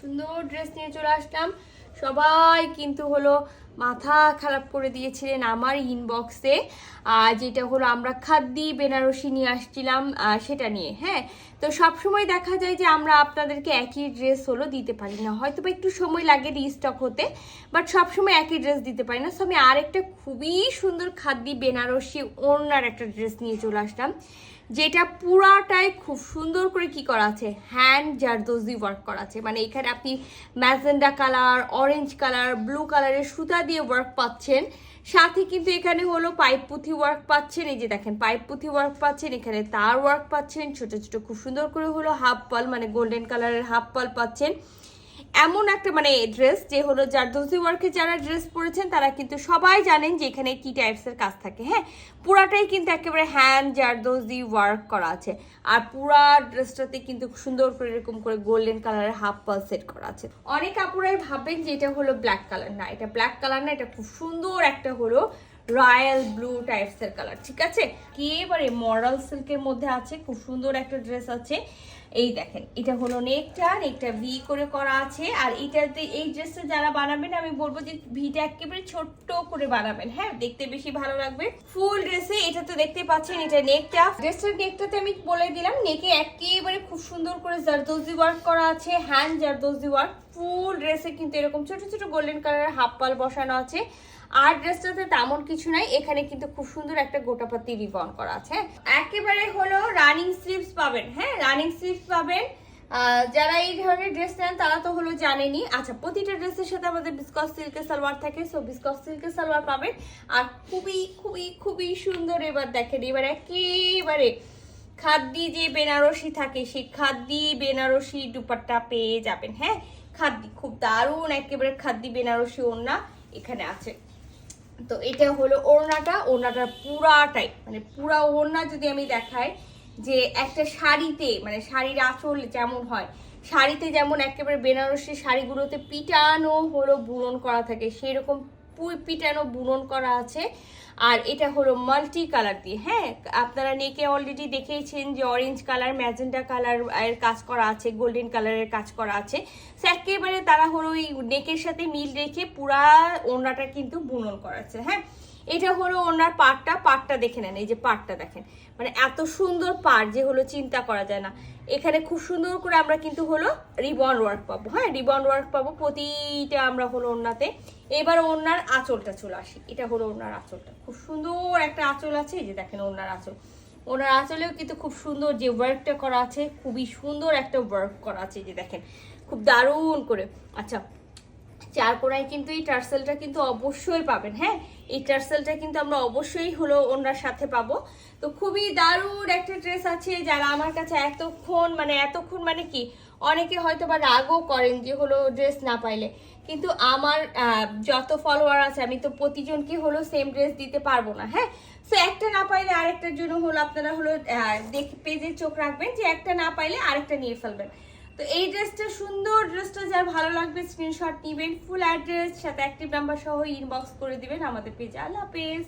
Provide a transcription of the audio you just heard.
সুন্দর ড্রেস নিয়ে চলে আসলাম। সবাই কিন্তু হলো মাথা খারাপ করে দিয়েছিলেন আমার ইনবক্সে আর যেটা হলো আমরা খাদ্যি বেনারসি নিয়ে আসছিলাম সেটা নিয়ে হ্যাঁ? তো সবসময় দেখা যায় যে আমরা আপনাদেরকে একই ড্রেস হলো দিতে পারি না। হয়তো বা একটু সময় লাগে রিস্টক হতে বাট সবসময় একই ড্রেস দিতে পারি না। সো আমি আরেকটা খুবই সুন্দর খাদ্যি বেনারসি ওড়নার একটা ড্রেস নিয়ে চলে আসলাম। যেটা পুরাটাই খুব সুন্দর করে কি করা আছে হ্যান্ড জারদোজি ওয়ার্ক করা আছে মানে এখানে আপনি magenta colour orange colour blue কালারের সুতা দিয়ে ওয়ার্ক পাচ্ছেন। সাথে কিন্তু এখানে হলো পাইপ পুঁথি ওয়ার্ক পাচ্ছেন। এই যে দেখেন পাইপ পুঁথি ওয়ার্ক পাচ্ছেন, এখানে তার ওয়ার্ক পাচ্ছেন। ছোট ছোট, খুব সুন্দর করে হলো হাফ পাল মানে গোল্ডেন কালারের হাফ পাল পাচ্ছেন। এমন একটা মানে ড্রেস যে হলো জারদোজি ওয়ার্কে যারা ড্রেস পরেছেন তারা কিন্তু সবাই জানেন যে এখানে কি টাইপসের কাজ থাকে। হ্যাঁ পুরাটাই কিন্তু একেবারে হ্যান্ড জারদোজি ওয়ার্ক করা আছে। আর পুরা ড্রেসটাতে কিন্তু সুন্দর করে এরকম করে গোল্ডেন কালারের হাফ পাল সেট করা আছে। অনেক আপুরাই ভাবেন যে এটা হলো ব্ল্যাক কালার না, এটা ব্ল্যাক কালার না, এটা খুব সুন্দর একটা হলো রয়্যাল ব্লু টাইপসের কালার, ঠিক আছে? একেবারে মরাল সিল্কের মধ্যে আছে, খুব সুন্দর একটা ড্রেস আছে। এই দেখেন, এটা হলো নেকটা নেকটা ভি করে করা আছে। আর এটাতে এই ড্রেসটা যারা বানাবেন, আমি বলব যে ভিটা একেবারে ছোট্ট করে বানাবেন হ্যাঁ? দেখতে বেশি ভালো লাগবে। ফুল ড্রেসে এটা তো দেখতে পাচ্ছেন, এটা নেকটা। ড্রেসের নেকটাতে আমি বলে দিলাম, নেকে একেবারে খুব সুন্দর করে জারদোজি ওয়ার্ক করা আছে, হ্যান্ড জারদোজি ওয়ার্ক। ফুল ড্রেসে কিন্তু এরকম ছোট ছোট গোল্ডেন কালারের হাফ পাল বসানো আছে। আর ড্রেসটাতে তেমন কিছু নাই। এখানে কিন্তু খুব সুন্দর একটা গোটাপাতি রিবন করা আছে? একেবারে হলো রানিং স্লিভস পাবেন হ্যাঁ? রানিং স্লিভস পাবেন। যারা এই ধরনের ড্রেস নেন, তারা তো হলো জানেনি আচ্ছা প্রতিটা ড্রেসের সাথে আমাদের বিসকস সিল্কের সালোয়ার থাকে সো বিসকস সিল্কের সালোয়ার পাবেন। আর খুবই খুবই খুবই সুন্দর এবার দেখেন, এবার একেবারে খাদ্যি যে বেনারসি থাকে, সেই খাদ্যি বেনারসি দুপাট্টা পেয়ে যাবেন হ্যাঁ? খাদ্যি, খুব দারুণ, একেবারে খাদ্যি বেনারসি ওড়না এখানে আছে। তো এটা হলো ওড়নাটা ওড়নাটা পুরাটাই মানে পুরা ওড়না যদি আমি দেখাই যে একটা শাড়িতে মানে শাড়ির আসল যেমন হয়, শাড়িতে যেমন একেবারে বেনারসি শাড়িগুলোতে পিটানো হলো বুনন করা থাকে সেই রকম পিটানো বুনন করা আছে। আর এটা হলো মাল্টি কালার দিয়ে। হ্যাঁ আপনারা নেকে অলরেডি দেখেইছেন যে অরেঞ্জ কালার ম্যাজেন্ডা কালারের কাজ করা আছে গোল্ডেন কালারের কাজ করা আছে। So, একেবারে তারা হলো ওই নেকের সাথে মিল রেখে পুরা ওড়নাটা কিন্তু বুনন করা আছে হ্যাঁ? এটা হলো ওনার পাটটা পাটটা দেখে নেন, এই যে পাটটা দেখেন। মানে এত সুন্দর পাট যে হলো চিন্তা করা যায় না। এখানে খুব সুন্দর করে আমরা কিন্তু হলো রিবন ওয়ার্ক পাবো হ্যাঁ? রিবন ওয়ার্ক পাবো প্রতিটা আমরা হলো ওনাতে এবার ওনার আঁচলটা চলে আসি। এটা হলো ওনার আঁচলটা। খুব সুন্দর একটা আঁচল আছে, এই যে দেখেন ওনার আঁচল। ওনার আঁচলেও কিন্তু খুব সুন্দর যে ওয়ার্কটা করা আছে, খুবই সুন্দর একটা ওয়ার্ক করা আছে যে দেখেন। খুব দারুণ করে। আচ্ছা চার কোনায় কিন্তু এই টার্সেলটা কিন্তু অবশ্যই পাবেন হ্যাঁ? এই টার্সেলটা কিন্তু আমরা অবশ্যই হলো ওনার সাথে পাবো। তো খুবই দারুণ একটা ড্রেস আছে, যারা আমার কাছে এতক্ষণ মানে এতক্ষণ মানে কি অনেকে হয়তো বা রাগও করেন যে হলো ড্রেস না পাইলে। কিন্তু আমার যত ফলোয়ার আছে, আমি তো প্রতিজনকে হলো সেম ড্রেস দিতে পারব না হ্যাঁ? সো একটা না পাইলে আরেকটার জন্য হলো আপনারা হলো দেখ, পেজে চোখ রাখবেন যে একটা না পাইলে আরেকটা নিয়ে ফেলবেন। তো এই ড্রেসটা সুন্দর ড্রেসটা যার ভালো লাগবে স্ক্রিনশট নিবেন ফুল অ্যাড্রেস সাথে অ্যাক্টিভ নাম্বার সহ ইনবক্স করে দিবেন আমাদের পেজে আল্লাহ হাফেজ।